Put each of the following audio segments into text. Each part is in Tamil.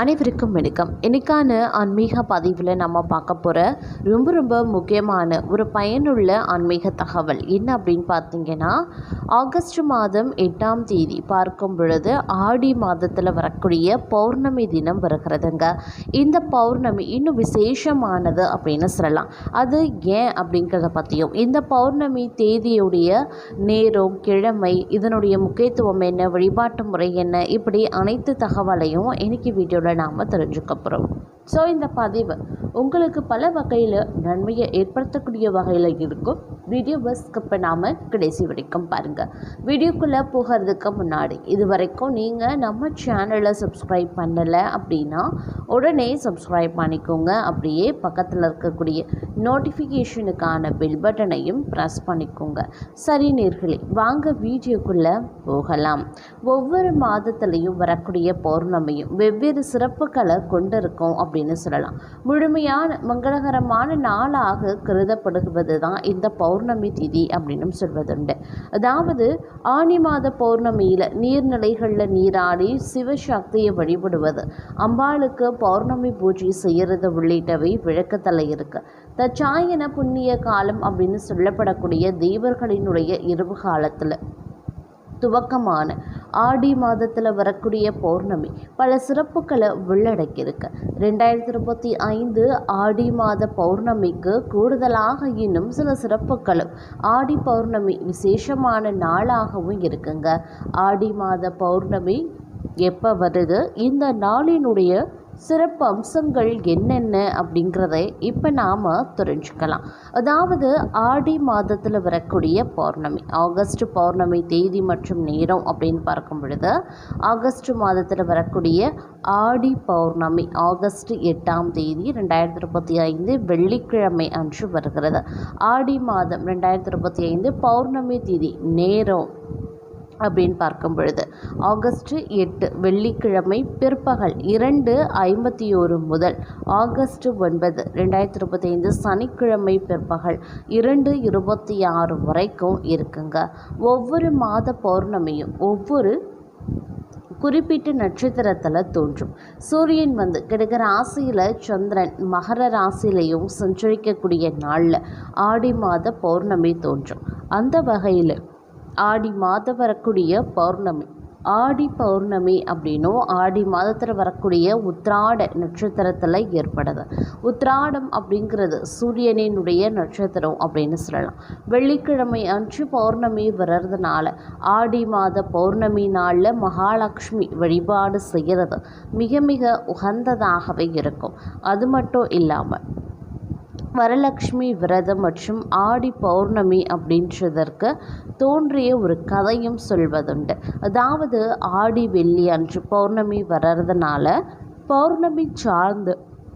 அனைவருக்கும் வணக்கம். இன்னைக்கான ஆன்மீக பதிவில் நம்ம பார்க்க போகிற ரொம்ப ரொம்ப முக்கியமான ஒரு பயனுள்ள ஆன்மீக தகவல் என்ன அப்படின்னு பார்த்தீங்கன்னா ஆகஸ்ட் மாதம் எட்டாம் தேதி பார்க்கும் பொழுது ஆடி மாதத்தில் வரக்கூடிய பௌர்ணமி தினம் வருகிறதுங்க. இந்த பௌர்ணமி இன்னும் விசேஷமானது அப்படின்னு சொல்லலாம். அது ஏன் அப்படிங்கிறத பற்றியும் இந்த பௌர்ணமி தேதியுடைய நேரம் கிழமை இதனுடைய முக்கியத்துவம் என்ன வழிபாட்டு முறை என்ன இப்படி அனைத்து தகவலையும் இன்னைக்கு வீடியோவில் நாம் தெரிஞ்சுக்க போகிறோம் ஸோ இந்த பதிவு உங்களுக்கு பல வகையில் நன்மையை ஏற்படுத்தக்கூடிய வகையில் இருக்கும். வீடியோவை ஸ்கிப் பண்ணாமல் கடைசி வரைக்கும் பாருங்கள் வீடியோக்குள்ளே போகிறதுக்கு முன்னாடி இது வரைக்கும் நீங்கள் நம்ம சேனலை சப்ஸ்கிரைப் பண்ணலை அப்படின்னா உடனே சப்ஸ்கிரைப் பண்ணிக்கோங்க. அப்படியே பக்கத்தில் இருக்கக்கூடிய நோட்டிஃபிகேஷனுக்கான பெல் பட்டனையும் ப்ரெஸ் பண்ணிக்கோங்க. சரி நேர்களே வாங்க வீடியோக்குள்ளே போகலாம். ஒவ்வொரு மாதத்துலேயும் வரக்கூடிய பௌர்ணமியும் வெவ்வேறு சிறப்புகளை கொண்டிருக்கும் அப்படின்னு சொல்லலாம். முழுமையான மங்களகரமான நாளாக கருதப்படுவது தான் இந்த பௌர்ணமி திதி அப்படின்னு சொல்வதுண்டு. அதாவது ஆணி மாத பௌர்ணமியில் நீர்நிலைகளில் நீராடி சிவசக்தியை வழிபடுவது அம்பாளுக்கு பௌர்ணமி பூஜை செய்கிறது உள்ளிட்டவை விளக்கத்தில் இருக்கு. தச்சாயன புண்ணிய காலம் அப்படின்னு சொல்லப்படக்கூடிய தெய்வர்களினுடைய இரவு காலத்தில் துவக்கமான ஆடி மாதத்தில் வரக்கூடிய பௌர்ணமி பல சிறப்புகளை உள்ளடக்கியிருக்கு. ரெண்டாயிரத்தி இருபத்தி ஐந்து ஆடி மாத பௌர்ணமிக்கு கூடுதலாக இன்னும் சில சிறப்புகளும் ஆடி பௌர்ணமி விசேஷமான நாளாகவும் இருக்குங்க. ஆடி மாத பௌர்ணமி எப்போ வருது? இந்த நாளினுடைய சிறப்பு அம்சங்கள் என்னென்ன அப்படிங்கிறத இப்போ நாம் தெரிஞ்சுக்கலாம். அதாவது ஆடி மாதத்தில் வரக்கூடிய பௌர்ணமி ஆகஸ்ட் பௌர்ணமி தேதி மற்றும் நேரம் அப்படின்னு பார்க்கும் பொழுது ஆகஸ்ட் மாதத்தில் வரக்கூடிய ஆடி பௌர்ணமி ஆகஸ்ட் எட்டாம் தேதி ரெண்டாயிரத்தி இருபத்தி ஐந்து வெள்ளிக்கிழமை அன்று வருகிறது. ஆடி மாதம் ரெண்டாயிரத்தி இருபத்தி ஐந்து பௌர்ணமி தேதி நேரம் அப்படின்னு பார்க்கும் பொழுது ஆகஸ்ட் எட்டு வெள்ளிக்கிழமை பிற்பகல் இரண்டு ஐம்பத்தி ஒரு முதல் ஆகஸ்ட் ஒன்பது ரெண்டாயிரத்தி இருபத்தைந்து சனிக்கிழமை பிற்பகல் இரண்டு இருபத்தி ஆறு வரைக்கும் இருக்குங்க. ஒவ்வொரு மாத பௌர்ணமியும் ஒவ்வொரு குறிப்பிட்ட நட்சத்திரத்தில் தோன்றும். சூரியன் வந்து கிடக்க ராசியில் சந்திரன் மகர ராசியிலையும் சஞ்சரிக்கக்கூடிய நாளில் ஆடி மாத பௌர்ணமி தோன்றும். அந்த வகையில் ஆடி மாதம் வரக்கூடிய பௌர்ணமி. ஆடி பௌர்ணமி அப்படின்னும் ஆடி மாதத்தில் வரக்கூடிய உத்ராட நட்சத்திரத்தில் ஏற்படுது. உத்ராடம் அப்படிங்கிறது சூரியனினுடைய நட்சத்திரம் அப்படின்னு சொல்லலாம். வெள்ளிக்கிழமை அன்று பௌர்ணமி வர்றதுனால ஆடி மாத பௌர்ணமி நாளில் மகாலட்சுமி வழிபாடு செய்கிறது மிக மிக உகந்ததாகவே இருக்கும். அது மட்டும் இல்லாமல் வரலக்ஷ்மி விரதம் மற்றும் ஆடி பௌர்ணமி அப்படின்றதற்கு தோன்றிய ஒரு கதையும் சொல்வதுண்டு. அதாவது ஆடி வெள்ளி அன்று பௌர்ணமி வர்றதுனால பௌர்ணமி சார்ந்து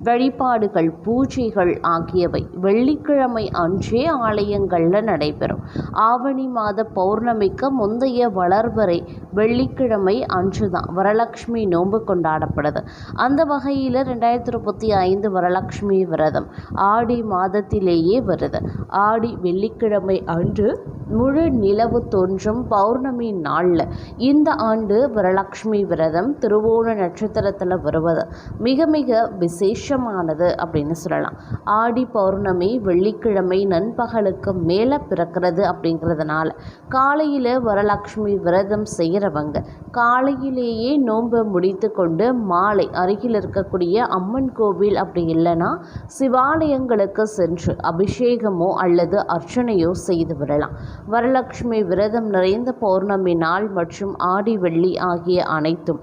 வழிபாடுகள் பூஜைகள் ஆகியவை வெள்ளிக்கிழமை அன்றே ஆலயங்களில் நடைபெறும். ஆவணி மாத பௌர்ணமிக்கு முந்தைய வளர்வரை வெள்ளிக்கிழமை அன்று தான் வரலட்சுமி நோன்பு கொண்டாடப்படுது. அந்த வகையில் ரெண்டாயிரத்தி இருபத்தி ஐந்து வரலட்சுமி விரதம் ஆடி மாதத்திலேயே வருது. ஆடி வெள்ளிக்கிழமை அன்று முழு நிலவு தோன்றும் பௌர்ணமி நாளில். இந்த ஆண்டு வரலட்சுமி விரதம் திருவோண நட்சத்திரத்தில் வருவது மிக மிக விசேஷமானது அப்படின்னு சொல்லலாம். ஆடி பௌர்ணமி வெள்ளிக்கிழமை நண்பகலுக்கு மேலே பிறக்கிறது அப்படிங்கிறதுனால காலையில் வரலட்சுமி விரதம் செய்கிறவங்க காலையிலேயே நோன்பை முடித்து கொண்டு மாலை அருகில் இருக்கக்கூடிய அம்மன் கோவில் அப்படி இல்லைன்னா சிவாலயங்களுக்கு சென்று அபிஷேகமோ அல்லது அர்ச்சனையோ செய்து விடலாம். வரலட்சுமி விரதம் நிறைந்த பௌர்ணமி நாள் மற்றும் ஆடி வெள்ளி ஆகிய அனைத்தும்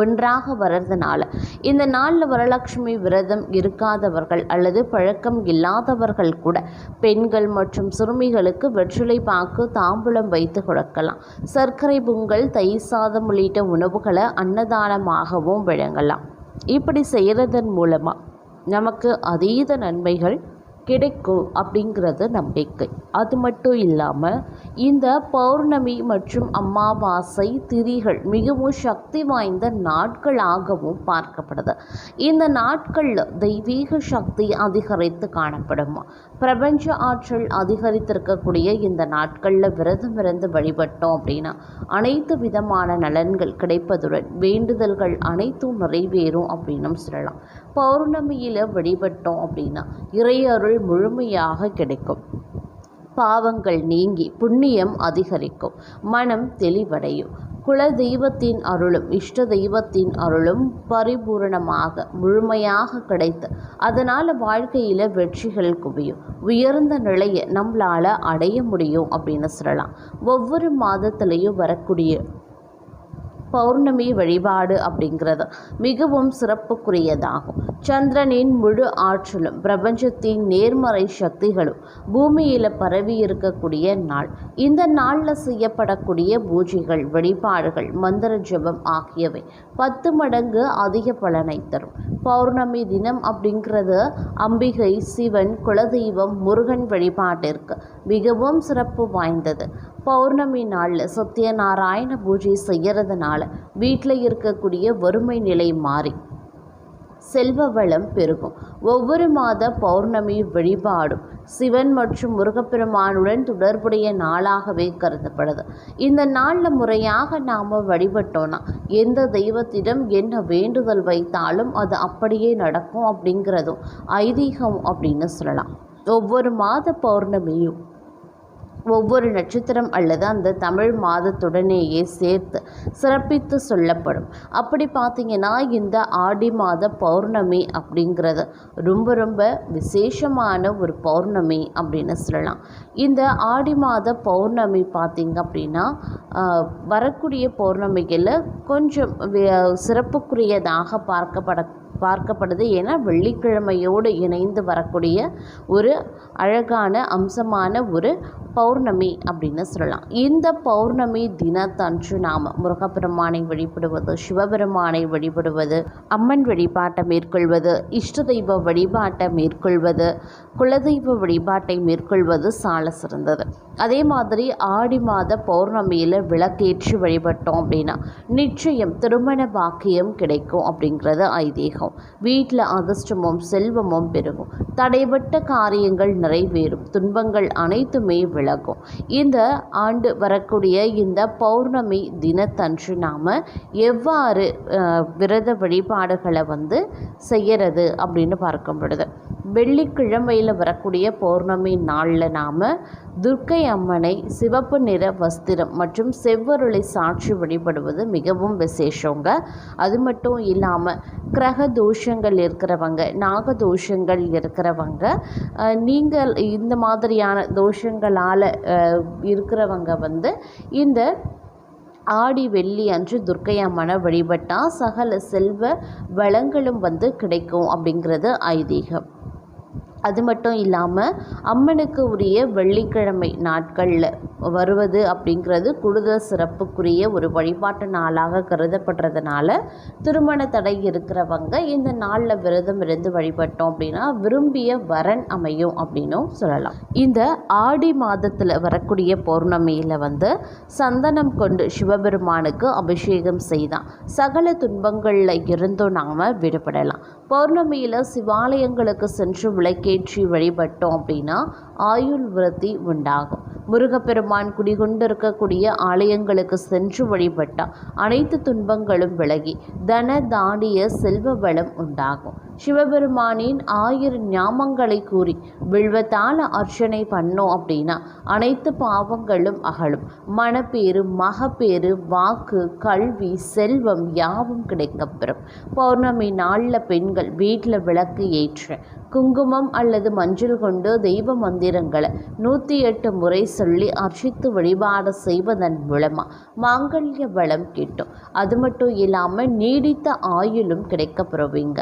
ஒன்றாக வர்றதுனால இந்த நாளில் வரலட்சுமி விரதம் இருக்காதவர்கள் அல்லது பழக்கம் இல்லாதவர்கள் கூட பெண்கள் மற்றும் சிறுமிகளுக்கு வெற்றிலை பாக்கு தாம்பூலம் வைத்து கொடுக்கலாம். சர்க்கரை பொங்கல் தயிர் சாதம் உள்ளிட்ட உணவுகளை அன்னதானமாகவும் வழங்கலாம். இப்படி செய்கிறதன் மூலமாக நமக்கு அதீத நன்மைகள் கிடைக்கும் அப்படிங்கிறது நம்பிக்கை. அது மட்டும் இல்லாமல் இந்த பௌர்ணமி மற்றும் அமாவாசை திரிகள் மிகவும் சக்தி வாய்ந்த நாட்களாகவும் பார்க்கப்படுது. இந்த நாட்களில் தெய்வீக சக்தி அதிகரித்து காணப்படும். பிரபஞ்ச ஆற்றல் அதிகரித்திருக்கக்கூடிய இந்த நாட்களில் விரதம் இருந்து வழிபட்டோம் அப்படின்னா அனைத்து விதமான நலன்கள் கிடைப்பதுடன் வேண்டுதல்கள் அனைத்தும் நிறைவேறும் அப்படின்னும் சொல்லலாம். பௌர்ணமியில் வழிபட்டோம் அப்படின்னா இறையருள் முழுமையாக கிடைக்கும். பாவங்கள் நீங்கி புண்ணியம் அதிகரிக்கும். மனம் தெளிவடையும். குல தெய்வத்தின் அருளும் இஷ்ட தெய்வத்தின் அருளும் பரிபூரணமாக முழுமையாக கிடைத்து அதனால் வாழ்க்கையில் வெற்றிகள் குவியும். உயர்ந்த நிலையை நம்மளால் அடைய முடியும் அப்படின்னு சொல்லலாம். ஒவ்வொரு மாதத்துலேயும் வரக்கூடிய பௌர்ணமி வழிபாடு அப்படிங்கிறது மிகவும் சிறப்புக்குரியதாகும். சந்திரனின் முழு ஆற்றலும் பிரபஞ்சத்தின் நேர்மறை சக்திகளும் பூமியில் பரவி இருக்கக்கூடிய நாள். இந்த நாளில் செய்யப்படக்கூடிய பூஜைகள் வழிபாடுகள் மந்திர ஜபம் ஆகியவை பத்து மடங்கு அதிக பலனை தரும். பௌர்ணமி தினம் அப்படிங்கிறது அம்பிகை சிவன் குலதெய்வம் முருகன் வழிபாட்டிற்கு மிகவும் சிறப்பு வாய்ந்தது. பௌர்ணமி நாளில் சத்யநாராயண பூஜை செய்கிறதுனால வீட்டில் இருக்கக்கூடிய வறுமை நிலை மாறி செல்வ வளம் பெருகும். ஒவ்வொரு மாத பௌர்ணமி வழிபாடும் சிவன் மற்றும் முருகப்பெருமானுடன் தொடர்புடைய நாளாகவே கருதப்படுது. இந்த நாளில் முறையாக நாம் வழிபட்டோன்னா எந்த தெய்வத்திடம் என்ன வேண்டுதல் வைத்தாலும் அது அப்படியே நடக்கும் அப்படிங்கிறதும் ஐதீகம் அப்படின்னு சொல்லலாம். ஒவ்வொரு மாத பௌர்ணமியும் ஒவ்வொரு நட்சத்திரம் அல்லது அந்த தமிழ் மாதத்துடனேயே சேர்த்து சிறப்பித்து சொல்லப்படும். அப்படி பார்த்தீங்கன்னா இந்த ஆடி மாத பௌர்ணமி அப்படிங்கிறது ரொம்ப ரொம்ப விசேஷமான ஒரு பௌர்ணமி அப்படின்னு சொல்லலாம். இந்த ஆடி மாத பௌர்ணமி பார்த்திங்க அப்படின்னா வரக்கூடிய பௌர்ணமிகளில் கொஞ்சம் சிறப்புக்குரியதாக பார்க்கப்பட பார்க்கப்படுது ஏன்னா வெள்ளிக்கிழமையோடு இணைந்து வரக்கூடிய ஒரு அழகான அம்சமான ஒரு பௌர்ணமி அப்படின்னு சொல்லலாம். இந்த பௌர்ணமி தினத்தன்று நாம் முருகப்பெருமானை வழிபடுவது சிவபெருமானை வழிபடுவது அம்மன் வழிபாட்டை மேற்கொள்வது இஷ்ட தெய்வ வழிபாட்டை மேற்கொள்வது குலதெய்வ வழிபாட்டை மேற்கொள்வது சால சிறந்தது. அதே மாதிரி ஆடி மாத பௌர்ணமியில் விளக்கேற்றி வழிபட்டோம் அப்படின்னா நிச்சயம் திருமண பாக்கியம் கிடைக்கும் அப்படிங்கிறது ஐதீகம். வீட்டில் அதிர்ஷ்டமும் செல்வமும் பெருகும். தடைபட்ட காரியங்கள் நிறைவேறும். துன்பங்கள் அனைத்துமே விலகும். இந்த ஆண்டு வரக்கூடிய இந்த பௌர்ணமி தினத்தன்று நாம் எவ்வாறு விரத வழிபாடுகளை வந்து செய்யறது அப்படின்னு பார்க்கும் பொழுது வெள்ளிக்கிழமையில் வரக்கூடிய பௌர்ணமி நாளில் நாம் துர்க்கை அம்மனை சிவப்பு நிற வஸ்திரம் மற்றும் செவ்வருளை சாட்சி வழிபடுவது மிகவும் விசேஷங்க. அது மட்டும் இல்லாமல் கிரக தோஷங்கள் இருக்கிறவங்க நாக தோஷங்கள் இருக்கிறவங்க நீங்கள் இந்த மாதிரியான தோஷங்களால் இருக்கிறவங்க வந்து இந்த ஆடி வெள்ளி அன்று துர்க்கை அம்மனை வழிபட்டால் சகல செல்வ வளங்களும் வந்து கிடைக்கும் அப்படிங்கிறது ஐதீகம். அது மட்டும் இல்லாமல் அம்மனுக்கு உரிய வெள்ளிக்கிழமை நாட்களில் வருவது அப்படிங்கிறது கூடுதல் சிறப்புக்குரிய ஒரு வழிபாட்டு நாளாக கருதப்படுறதுனால திருமண தடை இருக்கிறவங்க இந்த நாளில் விரதம் இருந்து வழிபட்டோம் அப்படின்னா விரும்பிய வரன் அமையும் அப்படின்னும் சொல்லலாம். இந்த ஆடி மாதத்தில் வரக்கூடிய பௌர்ணமியில் வந்து சந்தனம் கொண்டு சிவபெருமானுக்கு அபிஷேகம் செய்தான். சகல துன்பங்களில் இருந்தும் நாம் விடுபடலாம். பௌர்ணமியில் சிவாலயங்களுக்கு சென்று ஏற்றி வழிபட்டோம் அப்படின்னா ஆயுள் விருத்தி உண்டாகும். முருகப்பெருமான் குடிகொண்டிருக்கக்கூடிய ஆலயங்களுக்கு சென்று வழிபட்டால் அனைத்து துன்பங்களும் விலகி தன தானிய செல்வ வளம் உண்டாகும். சிவபெருமானின் ஆயிரம் ஞாமங்களை கூறி வில்வத்தால் அர்ச்சனை பண்ணோம் அப்படின்னா அனைத்து பாவங்களும் அகலும். மனப்பேறு மகப்பேறு வாக்கு கல்வி செல்வம் யாவும் கிடைக்கப்பெறும் பௌர்ணமி நாளில் பெண்கள் வீட்டில் விளக்கு ஏற்ற குங்குமம் அல்லது மஞ்சள் கொண்டு தெய்வ மந்திரங்களை நூற்றி எட்டு முறை சொல்லி அர்ச்சித்து வழிபாடு செய்வதன் மூலமாக மாங்கல்ய வளம் கிட்டும். அது மட்டும் இல்லாமல் நீடித்த ஆயுளும் கிடைக்கப்பெறுவீங்க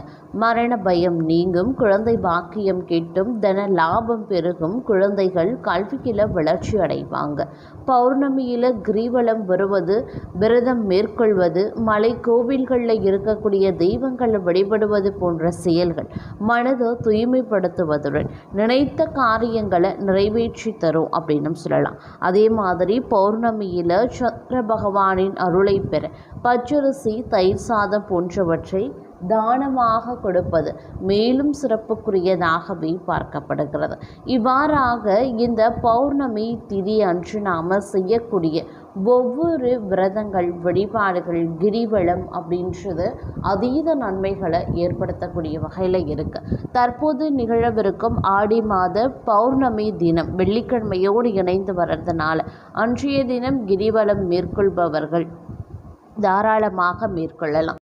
மரண பயம் நீங்கும். குழந்தை பாக்கியம் கிட்டும் தன லாபம் பெருகும். குழந்தைகள் கல்வியில் வளர்ச்சி அடைவாங்க. பௌர்ணமியில் கிரிவலம் வருவது விரதம் மேற்கொள்வது மலை கோவில்களில் இருக்கக்கூடிய தெய்வங்களை வழிபடுவது போன்ற செயல்கள் மனதை தூய்மைப்படுத்துவதுடன் நினைத்த காரியங்களை நிறைவேற்றி தரும் அப்படின்னு சொல்லலாம். அதே மாதிரி பௌர்ணமியில் சந்திர பகவானின் அருளை பெற பச்சரிசி தயிர் சாதம் போன்றவற்றை தானமாக கொடுப்பது மேலும் சிறப்புக்குரியதாகவே பார்க்கப்படுகிறது. இவ்வாறாக இந்த பௌர்ணமி திதி அன்று நாம் செய்யக்கூடிய ஒவ்வொரு விரதங்கள் வழிபாடுகள் கிரிவலம் அப்படின்றது அதீத நன்மைகளை ஏற்படுத்தக்கூடிய வகையில் இருக்குது தற்போது நிகழவிருக்கும் ஆடி மாத பௌர்ணமி தினம் வெள்ளிக்கிழமையோடு இணைந்து வர்றதுனால அன்றைய தினம் கிரிவலம் மேற்கொள்பவர்கள் தாராளமாக மேற்கொள்ளலாம்.